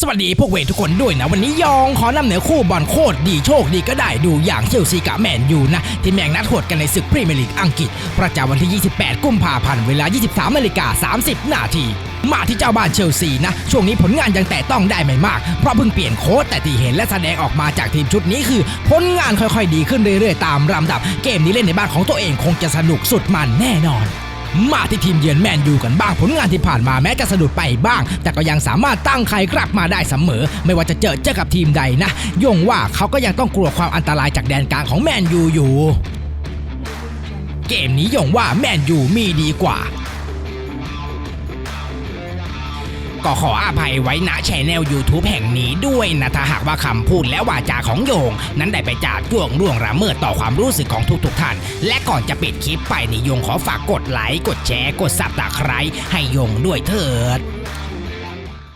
สวัสดีพวกเวททุกคนด้วยนะ วันนี้ยองขอนำเหนือคู่บอลโคตรดีโชคดีก็ได้ดูอย่างเชลซีกับแมนยูนะ ที่แม่งนัดโหดกันในศึกพรีเมียร์ลีกอังกฤษ ประจำวันที่ 28 กุมภาพันธ์เวลา 23นาฬิกา30 นาทีมาที่เจ้าบ้านเชลซีนะ ช่วงนี้ผลงานยังแต่ต้องได้ไม่มาก เพราะเพิ่งเปลี่ยนโค้ชแต่ที่เห็นและแสดงออกมาจากทีมชุดนี้คือ ผลงานค่อยๆ ดีขึ้นเรื่อยๆ ตามลำดับ เกมนี้เล่นในบ้านของตัวเองคงจะสนุกสุดมันแน่นอน มาที่ทีมเยือนแมนยูกันบ้างผลงานที่ผ่านมาแม้จะสะดุดไปบ้าง แต่ก็ยังสามารถตั้งใครกลับมาได้เสมอ ไม่ว่าจะเจอเจอกับทีมใดนะยงว่าเขาก็ยังต้องกลัวความอันตรายจากแดนกลางของแมนยูอยู่ เกมนี้ยงว่าแมนยูมีดีกว่า ก็ขออภัยไว้ณชแนล YouTube แห่งนี้ด้วยนะถ้าหากว่าคำพูดและวาจาของโยง นั้นได้ไปจากจ่วงล่วงละเมิดต่อความรู้สึกของทุกๆท่าน และก่อนจะปิดคลิปไปนี่โยงขอฝากกดไลค์กดแชร์กดซับตะไคร้ให้โยงด้วยเถิด